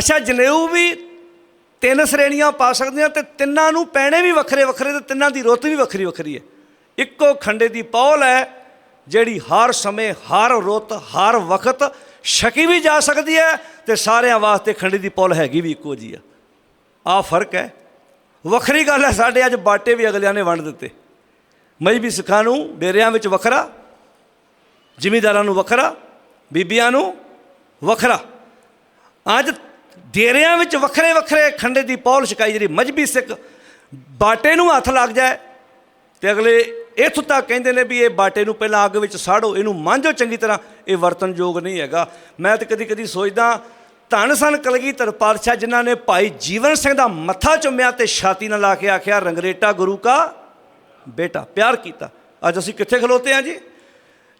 ਅੱਛਾ, ਜਨੇਊ ਵੀ ਤਿੰਨ ਸ਼੍ਰੇਣੀਆਂ ਪਾ ਸਕਦੇ ਆ ਤੇ ਤਿੰਨਾਂ ਨੂੰ ਪੈਣੇ ਵੀ ਵੱਖਰੇ ਵੱਖਰੇ ਤੇ ਤਿੰਨਾਂ ਦੀ ਰੁੱਤ ਵੀ ਵੱਖਰੀ ਵੱਖਰੀ ਹੈ। ਇੱਕੋ ਖੰਡੇ ਦੀ ਪੌਲ ਹੈ, ਜਿਹੜੀ ਹਰ ਸਮੇਂ, ਹਰ ਰੁੱਤ, ਹਰ ਵਕਤ ਛਕੀ ਵੀ ਜਾ ਸਕਦੀ ਹੈ ਤੇ ਸਾਰਿਆਂ ਵਾਸਤੇ ਖੰਡੇ ਦੀ ਪੌਲ ਹੈਗੀ ਵੀ ਇੱਕੋ ਜੀ ਆ। ਆ ਫ਼ਰਕ ਹੈ। ਵੱਖਰੀ ਗੱਲ ਹੈ, ਸਾਡੇ ਅੱਜ ਬਾਟੇ ਵੀ ਅਗਲਿਆਂ ਨੇ ਵੰਡ ਦਿੱਤੇ। ਮਜਬੀ ਸਿੱਖਾਂ ਨੂੰ, ਡੇਰਿਆਂ ਵਿੱਚ ਵੱਖਰਾ, ਜ਼ਿਮੀਦਾਰਾਂ ਨੂੰ ਵੱਖਰਾ, ਬੀਬੀਆਂ ਨੂੰ ਵੱਖਰਾ। ਅੱਜ ਡੇਰਿਆਂ ਵਿੱਚ ਵੱਖਰੇ ਵੱਖਰੇ ਖੰਡੇ ਦੀ ਪੌਲ ਛਕਾਈ ਜਿਹੜੀ ਮਜਬੀ ਸਿੱਖ ਬਾਟੇ ਨੂੰ ਹੱਥ ਲੱਗ ਜਾਏ ਤੇ ਅਗਲੇ ਇੱਥੋਂ ਤੱਕ ਕਹਿੰਦੇ ਨੇ ਵੀ ਇਹ ਬਾਟੇ ਨੂੰ ਪਹਿਲਾਂ ਅੱਗ ਵਿੱਚ ਸਾੜੋ, ਇਹਨੂੰ ਮਾਂਝੋ ਚੰਗੀ ਤਰ੍ਹਾਂ, ਇਹ ਵਰਤਨਯੋਗ ਨਹੀਂ ਹੈਗਾ। ਮੈਂ ਤਾਂ ਕਦੀ ਕਦੀ ਸੋਚਦਾ, ਧੰਨ ਸਨ ਕਲਗੀਧਰ ਪਾਤਸ਼ਾਹ ਜਿਨ੍ਹਾਂ ਨੇ ਭਾਈ ਜੀਵਨ ਸਿੰਘ ਦਾ ਮੱਥਾ ਚੁੰਮਿਆ ਤੇ ਛਾਤੀ ਨਾਲ ਲਾ ਕੇ ਆਖਿਆ, ਰੰਗਰੇਟਾ ਗੁਰੂ ਕਾ ਬੇਟਾ। ਪਿਆਰ ਕੀਤਾ। ਅੱਜ ਅਸੀਂ ਕਿੱਥੇ ਖਲੋਤੇ ਹਾਂ ਜੀ?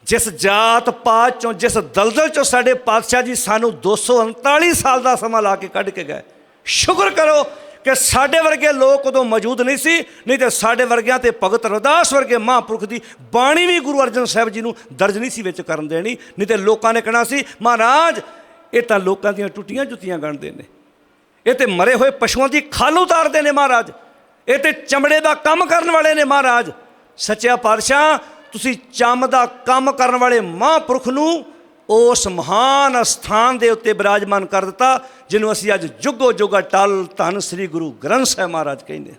ਜਿਸ ਜਾਤ ਪਾਤ ਚੋਂ, ਜਿਸ ਦਲਦਲ ਚੋਂ ਸਾਡੇ ਪਾਤਸ਼ਾਹ ਜੀ ਸਾਨੂੰ 239 ਸਾਲ ਦਾ ਸਮਾਂ ਲਾ ਕੇ ਕੱਢ ਕੇ ਗਏ। ਸ਼ੁਕਰ ਕਰੋ ਕਿ ਸਾਡੇ ਵਰਗੇ ਲੋਕ ਉਦੋਂ ਮੌਜੂਦ ਨਹੀਂ ਸੀ, ਨਹੀਂ ਤੇ ਸਾਡੇ ਵਰਗਿਆਂ ਤੇ ਭਗਤ ਰਵਿਦਾਸ ਵਰਗੇ ਮਹਾਂਪੁਰਖ ਦੀ ਬਾਣੀ ਵੀ ਗੁਰੂ ਅਰਜਨ ਸਾਹਿਬ ਜੀ ਨੂੰ ਦਰਜ ਨਹੀਂ ਸੀ ਵਿੱਚ ਕਰਨ ਦੇਣੀ, ਨਹੀਂ ਤੇ ਲੋਕਾਂ ਨੇ ਕਹਿਣਾ ਸੀ, ਮਹਾਰਾਜ, ਇਹ ਤਾਂ ਲੋਕਾਂ ਦੀਆਂ ਟੁੱਟੀਆਂ ਜੁੱਤੀਆਂ ਗਣਦੇ ਨੇ। ਇਹ ਤੇ ਮਰੇ ਹੋਏ ਪਸ਼ੂਆਂ ਦੀ ਖਾਲ ਉਤਾਰਦੇ ਨੇ ਮਹਾਰਾਜ। ਇਹ ਤੇ ਚਮੜੇ ਦਾ ਕੰਮ ਕਰਨ ਵਾਲੇ ਨੇ ਮਹਾਰਾਜ। ਸੱਚਿਆ ਪਾਤਸ਼ਾਹ ਤੁਸੀਂ ਚੰਮ ਦਾ ਕੰਮ ਕਰਨ ਵਾਲੇ ਮਹਾਂਪੁਰਖ ਨੂੰ ਉਸ ਮਹਾਨ ਸਥਾਨ ਦੇ ਉੱਤੇ ਬਿਰਾਜਮਾਨ ਕਰ ਦਿੱਤਾ, ਜਿਹਨੂੰ ਅਸੀਂ ਅੱਜ ਜੁਗੋ ਜੁਗਾ ਟਲ ਧੰਨ ਸ੍ਰੀ ਗੁਰੂ ਗ੍ਰੰਥ ਸਾਹਿਬ ਮਹਾਰਾਜ ਕਹਿੰਦੇ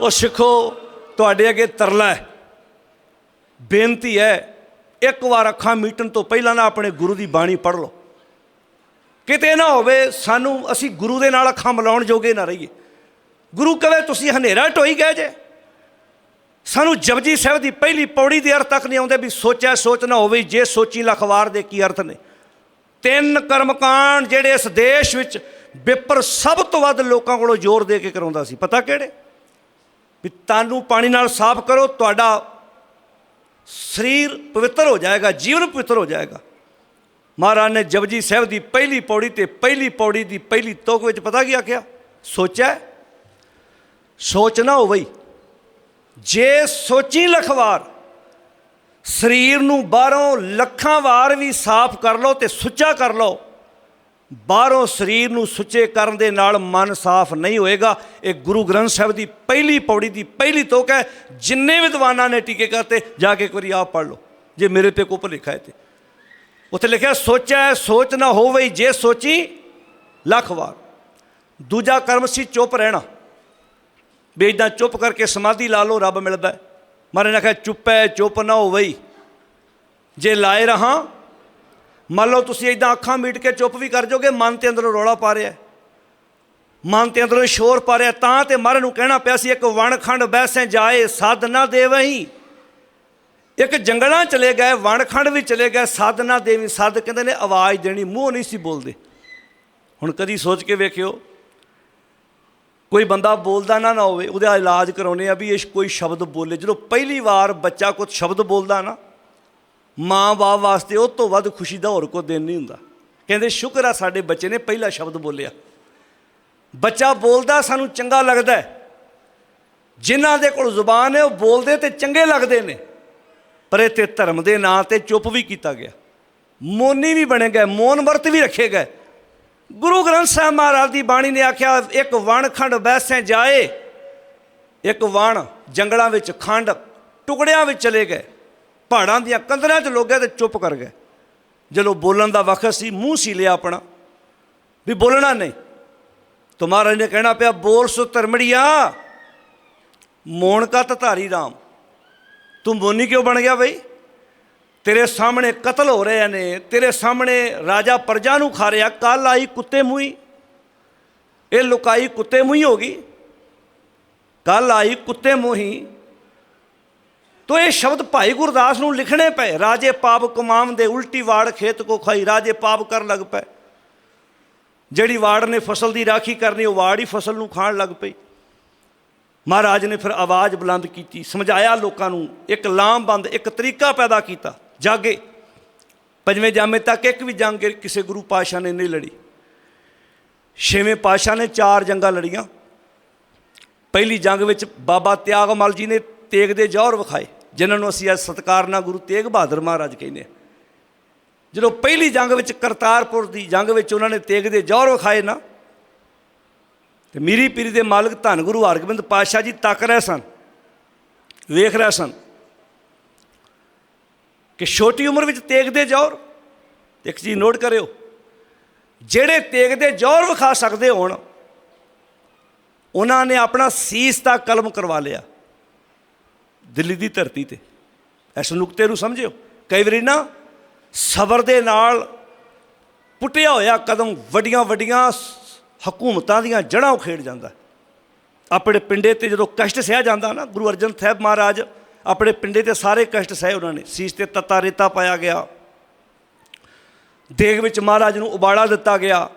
ਉਹ ਸਿੱਖੋ, ਤੁਹਾਡੇ ਅੱਗੇ ਤਰਲਾ ਹੈ। ਬੇਨਤੀ ਹੈ, ਇੱਕ ਵਾਰ ਅੱਖਾਂ ਮੀਟਣ ਤੋਂ ਪਹਿਲਾਂ ਨਾ ਆਪਣੇ ਗੁਰੂ ਦੀ ਬਾਣੀ ਪੜ੍ਹ ਲਓ। ਕਿਤੇ ਨਾ ਹੋਵੇ, ਸਾਨੂੰ, ਅਸੀਂ ਗੁਰੂ ਦੇ ਨਾਲ ਅੱਖਾਂ ਮਿਲਾਉਣ ਜੋਗੇ ਨਾ ਰਹੀਏ। ਗੁਰੂ ਕਵੇ ਤੁਸੀਂ ਹਨੇਰਾ ਢੋਈ ਗਏ ਜੇ? ਸਾਨੂੰ ਜਪਜੀ ਸਾਹਿਬ ਦੀ ਪਹਿਲੀ ਪੌੜੀ ਦੇ ਅਰਥ ਤੱਕ ਨਹੀਂ ਆਉਂਦੇ ਵੀ ਸੋਚਿਆ ਸੋਚ ਨਾ ਹੋਵੇ, ਜੇ ਸੋਚੀ ਲਖਵਾਰ ਦੇ ਕੀ ਅਰਥ ਨੇ। ਤਿੰਨ ਕਰਮਕਾਂਡ ਜਿਹੜੇ ਇਸ ਦੇਸ਼ ਵਿੱਚ ਵਿਪਰ ਸਭ ਤੋਂ ਵੱਧ ਲੋਕਾਂ ਕੋਲੋਂ ਜ਼ੋਰ ਦੇ ਕੇ ਕਰਾਉਂਦਾ ਸੀ। ਪਤਾ ਕਿਹੜੇ? ਵੀ ਤਨ ਪਾਣੀ ਨਾਲ ਸਾਫ਼ ਕਰੋ, ਤੁਹਾਡਾ ਸਰੀਰ ਪਵਿੱਤਰ ਹੋ ਜਾਏਗਾ, ਜੀਵਨ ਪਵਿੱਤਰ ਹੋ ਜਾਏਗਾ। ਮਹਾਰਾਜ ਨੇ ਜਪਜੀ ਸਾਹਿਬ ਦੀ ਪਹਿਲੀ ਪੌੜੀ ਤੇ ਪਹਿਲੀ ਪੌੜੀ ਦੀ ਪਹਿਲੀ ਤੋਕ ਵਿੱਚ ਪਤਾ ਕੀ ਆਖਿਆ? ਸੋਚਿਆ ਸੋਚ ਨਾ ਹੋਵਈ। ਜੇ ਸੋਚੀ ਲਖਵਾਰ, ਸਰੀਰ ਨੂੰ ਬਾਹਰੋਂ ਲੱਖਾਂ ਵਾਰ ਵੀ ਸਾਫ਼ ਕਰ ਲਓ ਤੇ ਸੁੱਚਾ ਕਰ ਲਓ, ਬਾਹਰੋਂ ਸਰੀਰ ਨੂੰ ਸੁੱਚੇ ਕਰਨ ਦੇ ਨਾਲ ਮਨ ਸਾਫ਼ ਨਹੀਂ ਹੋਏਗਾ। ਇਹ ਗੁਰੂ ਗ੍ਰੰਥ ਸਾਹਿਬ ਦੀ ਪਹਿਲੀ ਪੌੜੀ ਦੀ ਪਹਿਲੀ ਤੋਕ ਹੈ। ਜਿੰਨੇ ਵਿਦਵਾਨਾਂ ਨੇ ਟੀਕੇ ਕਰਤੇ, ਜਾ ਕੇ ਇੱਕ ਵਾਰੀ ਆਪ ਪੜ੍ਹ ਲਓ। ਜੇ ਮੇਰੇ ਤੇ ਕੋਈ ਭੁਲੇਖਾ ਹੈ ਤੇ। ਉੱਥੇ ਲਿਖਿਆ ਸੋਚਿਆ ਸੋਚ ਨਾ ਹੋਵੇ ਜੇ ਸੋਚੀ ਲੱਖ ਵਾਰ ਦੂਜਾ ਕਰਮ ਸੀ, ਚੁੱਪ ਰਹਿਣਾ। ਵੀ ਇਦਾਂ ਚੁੱਪ ਕਰਕੇ ਸਮਾਧੀ ਲਾ ਲਓ, ਰੱਬ ਮਿਲਦਾ ਹੈ। ਮਹਾਰਾਜ ਨੇ ਕਿਹਾ ਚੁੱਪ ਹੈ, ਚੁੱਪ ਨਾ ਹੋਵਈ ਜੇ ਲਾਏ ਰਹਾ, ਮੰਨ ਲਓ ਤੁਸੀਂ ਇਦਾਂ ਅੱਖਾਂ ਮੀਟ ਕੇ ਚੁੱਪ ਵੀ ਕਰ ਜਾਓਗੇ, ਮਨ ਤੇ ਅੰਦਰੋਂ ਰੌਲਾ ਪਾ ਰਿਹਾ ਮਨ ਤੇ ਅੰਦਰੋਂ ਸ਼ੋਰ ਪਾ ਰਿਹਾ ਤਾਂ ਤੇ ਮਹਾਰਾਜ ਨੂੰ ਕਹਿਣਾ ਪਿਆ ਸੀ, ਇੱਕ ਵਣਖੰਡ ਬੈਸੇ ਜਾਏ ਸਾਧ ਨਾ ਦੇਵਹੀਂ ਇੱਕ ਜੰਗਲਾਂ ਚਲੇ ਗਏ, ਵਣਖੰਡ ਵੀ ਚਲੇ ਗਏ ਸਾਧ ਨਾ ਦੇਵੀ ਸਾਧ ਕਹਿੰਦੇ ਨੇ ਆਵਾਜ਼ ਦੇਣੀ, ਮੂੰਹ ਨਹੀਂ ਸੀ ਬੋਲਦੇ। ਹੁਣ ਕਦੀ ਸੋਚ ਕੇ ਵੇਖਿਓ ਕੋਈ ਬੰਦਾ ਬੋਲਦਾ ਨਾ ਨਾ ਹੋਵੇ, ਉਹਦਾ ਇਲਾਜ ਕਰਾਉਨੇ ਆ ਵੀ ਇਹ ਕੋਈ ਸ਼ਬਦ ਬੋਲੇ। ਜਦੋਂ ਪਹਿਲੀ ਵਾਰ ਬੱਚਾ ਕੁਝ ਸ਼ਬਦ ਬੋਲਦਾ ਨਾ ਮਾਂ-ਬਾਪ ਵਾਸਤੇ ਉਹ ਤੋਂ ਵੱਧ ਖੁਸ਼ੀ ਦਾ ਹੋਰ ਕੋਈ ਦਿਨ ਨਹੀਂ ਹੁੰਦਾ। ਕਹਿੰਦੇ, ਸ਼ੁਕਰ ਆ ਸਾਡੇ ਬੱਚੇ ਨੇ ਪਹਿਲਾ ਸ਼ਬਦ ਬੋਲਿਆ। ਬੱਚਾ ਬੋਲਦਾ ਸਾਨੂੰ ਚੰਗਾ ਲੱਗਦਾ ਹੈ। ਜਿਨ੍ਹਾਂ ਦੇ ਕੋਲ ਜ਼ੁਬਾਨ ਹੈ, ਉਹ ਬੋਲਦੇ ਤੇ ਚੰਗੇ ਲੱਗਦੇ ਨੇ। ਪਰ ਇਹ ਤੇ ਧਰਮ ਦੇ ਨਾਂ ਤੇ ਚੁੱਪ ਵੀ ਕੀਤਾ ਗਿਆ। ਮੋਨੀ ਵੀ ਬਣੇ ਗਏ ਮੌਨ ਵਰਤ ਵੀ ਰੱਖੇ ਗਏ। ਗੁਰੂ ਗ੍ਰੰਥ ਸਾਹਿਬ ਮਹਾਰਾਜ ਦੀ ਬਾਣੀ ਨੇ ਆਖਿਆ, ਇੱਕ ਵਣ ਖੰਡ ਬੈਸੇ ਜਾਏ, ਇੱਕ ਵਣ ਜੰਗਲਾਂ ਵਿੱਚ ਖੰਡ ਟੁਕੜਿਆਂ ਵਿੱਚ ਚਲੇ ਗਏ, ਪਹਾੜਾਂ ਦੀਆਂ ਕੰਦਰਾਂ 'ਚ ਲੋਗੇ ਤੇ ਚੁੱਪ ਕਰ ਗਏ। ਜਦੋਂ ਬੋਲਣ ਦਾ ਵਕਤ ਸੀ, ਮੂੰਹ ਸੀ ਲਿਆ ਆਪਣਾ, ਵੀ ਬੋਲਣਾ ਨਹੀਂ। ਤੁਮਾਰਾ ਨੇ ਕਹਿਣਾ ਪਿਆ, ਬੋਲ ਸੋ ਧਰਮੜੀਆ ਮੋਣ ਕਾ ਤਧਾਰੀ RAM ਤੂੰ ਮੋਨੀ ਕਿਉਂ ਬਣ ਗਿਆ ਬਈ? ਤੇਰੇ ਸਾਹਮਣੇ ਕਤਲ ਹੋ ਰਹੇ ਨੇ, ਤੇਰੇ ਸਾਹਮਣੇ ਰਾਜਾ ਪ੍ਰਜਾ ਨੂੰ ਖਾ ਰਿਹਾ ਕੱਲ ਆਈ ਕੁੱਤੇ ਮੂੰਹੀ। ਇਹ ਲੁਕਾਈ ਕੁੱਤੇ ਮੂੰਹੀ ਹੋ ਗਈ। ਕੱਲ ਆਈ ਕੁੱਤੇ ਮੂੰਹੀ। ਤੋ ਇਹ ਸ਼ਬਦ ਭਾਈ ਗੁਰਦਾਸ ਨੂੰ ਲਿਖਣੇ ਪਏ। ਰਾਜੇ ਪਾਪ ਕਮਾਮ ਦੇ ਉਲਟੀ ਵਾੜ ਖੇਤ ਕੋ ਖਾਈ। ਰਾਜੇ ਪਾਪ ਕਰਨ ਲੱਗ ਪਏ। ਜਿਹੜੀ ਵਾੜ ਨੇ ਫਸਲ ਦੀ ਰਾਖੀ ਕਰਨੀ, ਉਹ ਵਾੜ ਹੀ ਫਸਲ ਨੂੰ ਖਾਣ ਲੱਗ ਪਈ। ਮਹਾਰਾਜ ਨੇ ਫਿਰ ਆਵਾਜ਼ ਬੁਲੰਦ ਕੀਤੀ। ਸਮਝਾਇਆ ਲੋਕਾਂ ਨੂੰ, ਇੱਕ ਲਾਮਬੰਦ, ਇੱਕ ਤਰੀਕਾ ਪੈਦਾ ਕੀਤਾ। ਜਾਗੇ। ਪੰਜਵੇਂ ਜਾਮੇ ਤੱਕ ਇੱਕ ਵੀ ਜੰਗ ਕਿਸੇ ਗੁਰੂ ਪਾਸ਼ਾ ਨੇ ਨਹੀਂ ਲੜੀ। ਛੇਵੇਂ ਪਾਸ਼ਾ ਨੇ ਚਾਰ ਜੰਗਾਂ ਲੜੀਆਂ। ਪਹਿਲੀ ਜੰਗ ਵਿੱਚ ਬਾਬਾ ਤਿਆਗਮਲ ਜੀ ਨੇ ਤੇਗ ਦੇ ਜੌਹਰ ਵਿਖਾਏ, ਜਿਨ੍ਹਾਂ ਨੂੰ ਅਸੀਂ ਅੱਜ ਸਤਿਕਾਰ ਨਾਲ ਗੁਰੂ ਤੇਗ ਬਹਾਦਰ ਮਹਾਰਾਜ ਕਹਿੰਦੇ ਜਦੋਂ ਪਹਿਲੀ ਜੰਗ ਵਿੱਚ ਕਰਤਾਰਪੁਰ ਦੀ ਜੰਗ ਵਿੱਚ ਉਹਨਾਂ ਨੇ ਤੇਗ ਦੇ ਜੌਹਰ ਵਿਖਾਏ ਨਾ, ਤੇ ਮੀਰੀ ਪੀਰੀ ਦੇ ਮਾਲਕ ਧੰਨ ਗੁਰੂ ਹਰਗੋਬਿੰਦ ਪਾਤਸ਼ਾਹ ਜੀ ਤੱਕ ਰਹੇ ਸਨ, ਵੇਖ ਰਹੇ ਸਨ। ਕਿ ਛੋਟੀ ਉਮਰ ਵਿੱਚ ਤੇਗਦੇ ਜ਼ੋਰ? ਇੱਕ ਚੀਜ਼ ਨੋਟ ਕਰਿਓ, ਜਿਹੜੇ ਤੇਗਦੇ ਜ਼ੋਰ ਵਿਖਾ ਸਕਦੇ ਹੋਣ, ਉਹਨਾਂ ਨੇ ਆਪਣਾ ਸੀਸ ਦਾ ਕਲਮ ਕਰਵਾ ਲਿਆ ਦਿੱਲੀ ਦੀ ਧਰਤੀ ਤੇ। ਇਸ ਨੁਕਤੇ ਨੂੰ ਸਮਝਿਓ। ਕਈ ਵਾਰੀ ਨਾ ਸਬਰ ਦੇ ਨਾਲ ਪੁੱਟਿਆ ਹੋਇਆ ਕਦਮ ਵੱਡੀਆਂ ਵੱਡੀਆਂ ਹਕੂਮਤਾਂ ਦੀਆਂ ਜੜ੍ਹਾਂ ਉਖੇੜ ਜਾਂਦਾ। ਆਪਣੇ ਪਿੰਡੇ ਤੇ ਜਦੋਂ ਕਸ਼ਟ ਸਹਿ ਜਾਂਦਾ ਨਾ, ਗੁਰੂ ਅਰਜਨ ਸਾਹਿਬ ਮਹਾਰਾਜ ਆਪਣੇ ਪਿੰਡੇ ਤੇ ਸਾਰੇ ਕਸ਼ਟ ਸਹੇ ਉਹਨਾਂ ਨੇ। ਸੀਸ ਤੇ ਤਤਾ ਰੇਤਾ ਪਾਇਆ ਗਿਆ। ਦੇਗ ਵਿੱਚ ਮਹਾਰਾਜ ਨੂੰ ਉਬਾਲਾ ਦਿੱਤਾ ਗਿਆ।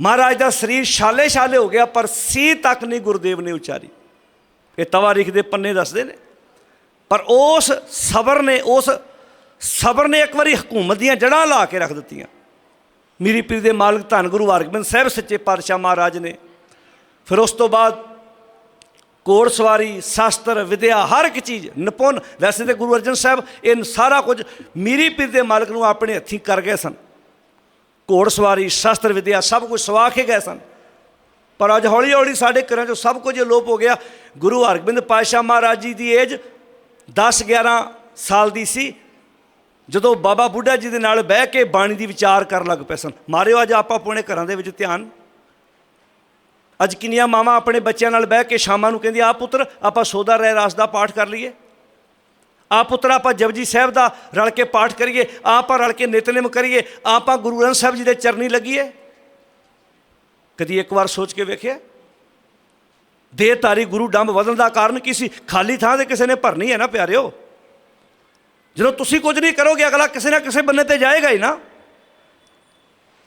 ਮਹਾਰਾਜ ਦਾ ਸਰੀਰ ਛਾਲੇ ਛਾਲੇ ਹੋ ਗਿਆ, ਪਰ ਸੀ ਤੱਕ ਨਹੀਂ ਗੁਰਦੇਵ ਨੇ ਉਚਾਰੀ। ਇਹ ਤਵਾਰੀਖ ਦੇ ਪੰਨੇ ਦੱਸਦੇ ਨੇ। ਪਰ ਉਸ ਸਬਰ ਨੇ, ਉਸ ਸਬਰ ਨੇ ਇੱਕ ਵਾਰੀ ਹਕੂਮਤ ਦੀਆਂ ਜੜ੍ਹਾਂ ਲਾ ਕੇ ਰੱਖ ਦਿੱਤੀਆਂ। ਮੀਰੀ ਪੀਰ ਦੇ ਮਾਲਕ ਧੰਨ ਗੁਰੂ ਹਰਗੋਬਿੰਦ ਸਾਹਿਬ, ਸੱਚੇ ਪਾਤਸ਼ਾਹ ਮਹਾਰਾਜ ਨੇ। ਫਿਰ ਉਸ ਤੋਂ ਬਾਅਦ ਘੋੜ ਸਵਾਰੀ, ਸ਼ਾਸਤਰ, ਵਿਦਿਆ, ਹਰ ਇੱਕ ਚੀਜ਼ ਨਿਪੁੰਨ। ਵੈਸੇ ਤੇ ਗੁਰੂ ਅਰਜਨ ਸਾਹਿਬ ਇਹ ਸਾਰਾ ਕੁਝ ਮੀਰੀ ਪੀਰ ਦੇ ਮਾਲਕ ਨੂੰ ਆਪਣੇ ਹੱਥੀਂ ਕਰ ਗਏ ਸਨ। ਘੋੜ ਸਵਾਰੀ, ਸ਼ਾਸਤਰ, ਵਿਦਿਆ ਸਭ ਕੁਝ ਸਵਾ ਕੇ ਗਏ ਸਨ। ਪਰ ਅੱਜ ਹੌਲੀ ਹੌਲੀ ਸਾਡੇ ਘਰਾਂ 'ਚੋਂ ਸਭ ਕੁਝ ਲੋਪ ਹੋ ਗਿਆ। ਗੁਰੂ ਹਰਗੋਬਿੰਦ ਪਾਤਸ਼ਾਹ ਮਹਾਰਾਜ ਜੀ ਦੀ ਏਜ 10 11 ਸਾਲ ਦੀ ਸੀ। ਜਦੋਂ ਬਾਬਾ ਬੁੱਢਾ ਜੀ ਦੇ ਨਾਲ ਬਹਿ ਕੇ ਬਾਣੀ ਦੀ ਵਿਚਾਰ ਕਰਨ ਲੱਗ ਪਏ ਸਨ। ਮਾਰਿਓ ਅੱਜ ਆਪਾਂ ਆਪਣੇ ਘਰਾਂ ਦੇ ਵਿੱਚ ਧਿਆਨ। ਅੱਜ ਕਿੰਨੀਆਂ ਮਾਵਾਂ ਆਪਣੇ ਬੱਚਿਆਂ ਨਾਲ ਬਹਿ ਕੇ ਸ਼ਾਮਾਂ ਨੂੰ ਕਹਿੰਦੀ, ਆ ਪੁੱਤਰ, ਆਪਾਂ ਸੋਦਾ ਰਹਿ ਰਾਸ ਦਾ ਪਾਠ ਕਰ ਲਈਏ। ਆ ਪੁੱਤਰ, ਆਪਾਂ ਜਪਜੀ ਸਾਹਿਬ ਦਾ ਰਲ ਕੇ ਪਾਠ ਕਰੀਏ। ਆਪਾਂ ਰਲ ਕੇ ਨਿਤਨੇਮ ਕਰੀਏ। ਆਪਾਂ ਗੁਰੂ ਗ੍ਰੰਥ ਸਾਹਿਬ ਜੀ ਦੇ ਚਰਨੀ ਲੱਗੀਏ। ਕਦੀ ਇੱਕ ਵਾਰ ਸੋਚ ਕੇ ਵੇਖਿਆ? ਦੇਹ ਤਾਰੀ ਗੁਰੂ ਡੰਬ ਵਧਣ ਦਾ ਕਾਰਨ ਕੀ ਸੀ? ਖਾਲੀ ਥਾਂ ਤੇ ਕਿਸੇ ਨੇ ਭਰਨੀ ਹੈ ਨਾ, ਪਿਆਰਿਓ। ਜਦੋਂ ਤੁਸੀਂ ਕੁਝ ਨਹੀਂ ਕਰੋਗੇ, ਅਗਲਾ ਕਿਸੇ ਨਾ ਕਿਸੇ ਬੰਨੇ ਤੇ ਜਾਏਗਾ ਹੀ ਨਾ।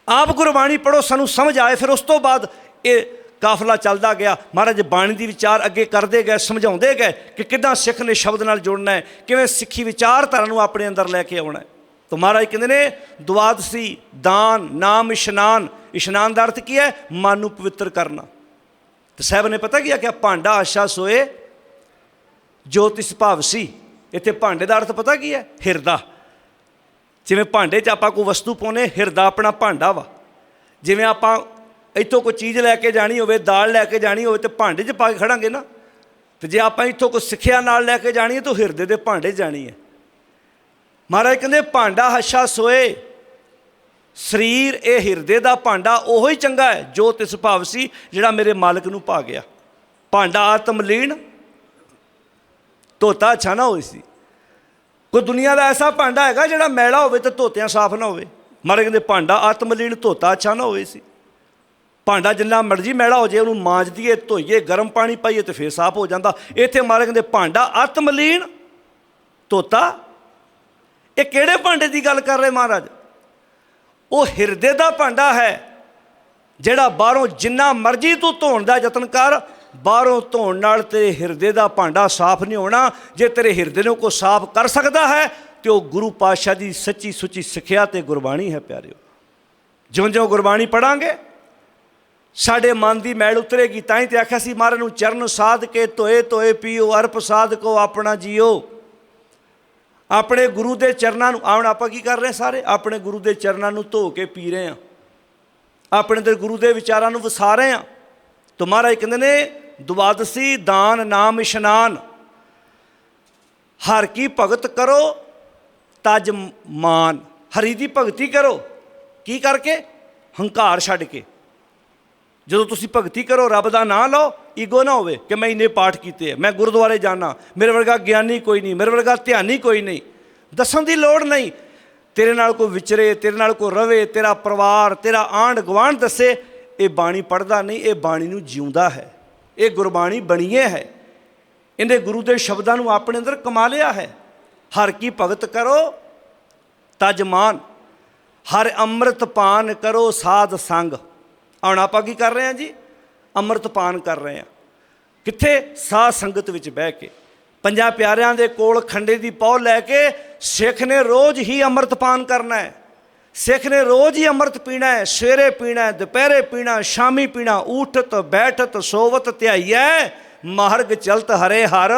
ਆਪ ਗੁਰਬਾਣੀ ਪੜੋ ਸਾਨੂੰ ਸਮਝ ਆਏ, ਫਿਰ ਉਸ ਤੋਂ ਬਾਅਦ ਇਹ ਕਾਫਲਾ ਚੱਲਦਾ ਗਿਆ। ਮਹਾਰਾਜ ਬਾਣੀ ਦੀ ਵਿਚਾਰ ਅੱਗੇ ਕਰਦੇ ਗਏ, ਸਮਝਾਉਂਦੇ ਗਏ ਕਿ ਕਿੱਦਾਂ ਸਿੱਖ ਨੇ ਸ਼ਬਦ ਨਾਲ ਜੁੜਨਾ ਹੈ, ਕਿਵੇਂ ਸਿੱਖੀ ਵਿਚਾਰਧਾਰਾ ਨੂੰ ਆਪਣੇ ਅੰਦਰ ਲੈ ਕੇ ਆਉਣਾ ਹੈ। ਤਾਂ ਮਹਾਰਾਜ ਕਹਿੰਦੇ ਨੇ ਦੁਆਦਸੀ ਦਾਨ, ਨਾਮ, ਇਸ਼ਨਾਨ ਇਸ਼ਨਾਨ ਦਾ ਅਰਥ ਕੀ ਹੈ? ਮਨ ਨੂੰ ਪਵਿੱਤਰ ਕਰਨਾ। ਤੇ ਸਾਹਿਬ ਨੇ ਪਤਾ ਕੀ ਆਖਿਆ ਭਾਂਡਾ ਆਸ਼ਾ ਸੋਏ, ਜੋਤਿਸ਼ ਭਾਵ ਸੀ। ਇੱਥੇ ਭਾਂਡੇ ਦਾ ਅਰਥ ਪਤਾ ਕੀ ਹੈ? ਹਿਰਦਾ। ਜਿਵੇਂ ਭਾਂਡੇ 'ਚ ਆਪਾਂ ਕੋਈ ਵਸਤੂ ਪਾਉਨੇ ਹਿਰਦਾ ਆਪਣਾ ਭਾਂਡਾ ਵਾ। ਜਿਵੇਂ ਆਪਾਂ ਇੱਥੋਂ ਕੋਈ ਚੀਜ਼ ਲੈ ਕੇ ਜਾਣੀ ਹੋਵੇ, ਦਾਲ ਲੈ ਕੇ ਜਾਣੀ ਹੋਵੇ ਤੇ ਭਾਂਡੇ 'ਚ ਪਾ ਕੇ ਖੜਾਂਗੇ ਨਾ, ਤੇ ਜੇ ਆਪਾਂ ਇੱਥੋਂ ਕੋਈ ਸਿੱਖਿਆ ਨਾਲ ਲੈ ਕੇ ਜਾਣੀ ਹੈ ਤਾਂ ਹਿਰਦੇ ਦੇ ਭਾਂਡੇ 'ਚ ਜਾਣੀ ਹੈ। ਮਹਾਰਾਜ ਕਹਿੰਦੇ, ਭਾਂਡਾ ਹੱਛਾ ਸੋਏ, ਸਰੀਰ ਇਹ ਹਿਰਦੇ ਦਾ ਭਾਂਡਾ, ਉਹੋ ਹੀ ਚੰਗਾ ਹੈ ਜੋ ਤਿਸ ਭਾਵ ਸੀ, ਜਿਹੜਾ ਮੇਰੇ ਮਾਲਕ ਨੂੰ ਪਾ ਗਿਆ। ਭਾਂਡਾ ਆਤਮ ਲੀਨ, ਧੋਤਾ ਅੱਛਾ ਨਾ ਹੋਈ ਸੀ। ਕੋਈ ਦੁਨੀਆ ਦਾ ਐਸਾ ਭਾਂਡਾ ਹੈਗਾ ਜਿਹੜਾ ਮੈਲਾ ਹੋਵੇ ਤੇ ਧੋਤਿਆਂ ਸਾਫ਼ ਨਾ ਹੋਵੇ। ਮਾਰੇ ਕਹਿੰਦੇ, ਭਾਂਡਾ ਆਤਮ ਲੀਨ, ਧੋਤਾ ਅੱਛਾ ਨਾ ਹੋਵੇ ਸੀ। ਭਾਂਡਾ ਜਿੰਨਾ ਮਰਜ਼ੀ ਮੈਲਾ ਹੋ ਜੇ, ਉਹਨੂੰ ਮਾਂਜ ਦਈਏ ਧੋਈਏ, ਗਰਮ ਪਾਣੀ ਪਾਈਏ ਤੇ ਫੇਰ ਸਾਫ਼ ਹੋ ਜਾਂਦਾ। ਇੱਥੇ ਮਹਾਰਾਜ ਕਹਿੰਦੇ, ਭਾਂਡਾ ਆਤਮਲੀਨ ਧੋਤਾ? ਇਹ ਕਿਹੜੇ ਭਾਂਡੇ ਦੀ ਗੱਲ ਕਰ ਰਹੇ ਮਹਾਰਾਜ? ਉਹ ਹਿਰਦੇ ਦਾ ਭਾਂਡਾ ਹੈ, ਜਿਹੜਾ ਬਾਹਰੋਂ ਜਿੰਨਾ ਮਰਜ਼ੀ ਤੂੰ ਧੋਣ ਦਾ ਯਤਨ ਕਰ, ਬਾਹਰੋਂ ਧੋਣ ਨਾਲ ਤੇਰੇ ਹਿਰਦੇ ਦਾ ਭਾਂਡਾ ਸਾਫ਼ ਨਹੀਂ ਹੋਣਾ। ਜੇ ਤੇਰੇ ਹਿਰਦੇ ਨੂੰ ਕੋ ਸਾਫ਼ ਕਰ ਸਕਦਾ ਹੈ, ਤੇ ਉਹ ਗੁਰੂ ਪਾਤਸ਼ਾਹ ਦੀ ਸੱਚੀ ਸੁੱਚੀ ਸਿੱਖਿਆ ਤੇ ਗੁਰਬਾਣੀ ਹੈ, ਪਿਆਰਿਓ। ਜਿਉਂ-ਜਿਉਂ ਗੁਰਬਾਣੀ ਪੜਾਂਗੇ ਸਾਡੇ ਮਨ ਦੀ ਮੈਲ ਉਤਰੇਗੀ, ਤਾਂ ਹੀ ਤੇ ਆਖਿਆ ਸੀ, ਮਹਾਰਾਜ ਨੂੰ ਚਰਨ ਸਾਧ ਕੇ ਧੋਏ ਧੋਏ ਪੀਓ, ਅਰਪ ਸਾਧ ਕੋ ਆਪਣਾ ਜੀਓ। ਆਪਣੇ ਗੁਰੂ ਦੇ ਚਰਨਾਂ ਨੂੰ ਆਉਣ ਆਪਾਂ ਕੀ ਕਰ ਰਹੇ ਹਾਂ ਸਾਰੇ? ਆਪਣੇ ਗੁਰੂ ਦੇ ਚਰਨਾਂ ਨੂੰ ਧੋ ਕੇ ਪੀ ਰਹੇ ਹਾਂ। ਆਪਣੇ ਤੇ ਗੁਰੂ ਦੇ ਵਿਚਾਰਾਂ ਨੂੰ ਵਸਾ ਰਹੇ ਹਾਂ। ਤਾਂ ਮਹਾਰਾਜ ਕਹਿੰਦੇ ਨੇ, ਦੁਆਦਸੀ ਦਾਨ ਨਾਮ ਇਸ਼ਨਾਨ। ਹਰ ਕੀ ਭਗਤ ਕਰੋ, ਤਜ ਮਾਨ। ਹਰੀ ਦੀ ਭਗਤੀ ਕਰੋ। ਕੀ ਕਰਕੇ? ਹੰਕਾਰ ਛੱਡ ਕੇ। ਜਦੋਂ ਤੁਸੀਂ ਭਗਤੀ ਕਰੋ, ਰੱਬ ਦਾ ਨਾਮ ਲਓ, ਈਗੋ ਨਾ ਹੋਵੇ ਕਿ ਮੈਂ ਇੰਨੇ ਪਾਠ ਕੀਤੇ ਆ, ਮੈਂ ਗੁਰਦੁਆਰੇ ਜਾਣਾ ਮੇਰੇ ਵਰਗਾ ਗਿਆਨੀ ਕੋਈ ਨਹੀਂ, ਮੇਰੇ ਵਰਗਾ ਧਿਆਨੀ ਕੋਈ ਨਹੀਂ। ਦੱਸਣ ਦੀ ਲੋੜ ਨਹੀਂ। ਤੇਰੇ ਨਾਲ ਕੋਈ ਵਿਚਰੇ, ਤੇਰੇ ਨਾਲ ਕੋਈ ਰਵੇ, ਤੇਰਾ ਪਰਿਵਾਰ, ਤੇਰਾ ਆਂਢ ਗੁਆਂਢ ਦੱਸੇ, ਇਹ ਬਾਣੀ ਪੜਦਾ ਨਹੀਂ, ਇਹ ਬਾਣੀ ਨੂੰ ਜਿਉਂਦਾ ਹੈ। ਇਹ ਗੁਰਬਾਣੀ ਬਣੀਏ ਹੈ। ਇਹਦੇ ਗੁਰੂ ਦੇ ਸ਼ਬਦਾਂ ਨੂੰ ਆਪਣੇ ਅੰਦਰ ਕਮਾ ਲਿਆ ਹੈ। ਹਰ ਕੀ ਭਗਤ ਕਰੋ ਤਜਮਾਨ ਹਰ ਅੰਮ੍ਰਿਤ ਪਾਨ ਕਰੋ, ਸਾਧ ਸੰਗ। ਹੁਣ ਆਪਾਂ ਕੀ ਕਰ ਰਹੇ ਹਾਂ ਜੀ? ਅੰਮ੍ਰਿਤਪਾਨ ਕਰ ਰਹੇ ਹਾਂ। ਕਿੱਥੇ? ਸਾਧ ਸੰਗਤ ਵਿੱਚ ਬਹਿ ਕੇ। ਪੰਜਾਂ ਪਿਆਰਿਆਂ ਦੇ ਕੋਲ ਖੰਡੇ ਦੀ ਪੌ ਲੈ ਕੇ ਸਿੱਖ ਨੇ ਰੋਜ਼ ਹੀ ਅੰਮ੍ਰਿਤਪਾਨ ਕਰਨਾ ਹੈ। ਸਿੱਖ ਨੇ ਰੋਜ਼ ਹੀ ਅੰਮ੍ਰਿਤ ਪੀਣਾ ਹੈ। ਸਵੇਰੇ ਪੀਣਾ ਹੈ, ਦੁਪਹਿਰੇ ਪੀਣਾ ਸ਼ਾਮੀ ਪੀਣਾ ਉਠਤ ਬੈਠਤ, ਸੋਵਤ ਧਿਆਈਐ ਮਾਰਗ ਚਲਤ ਹਰੇ ਹਰ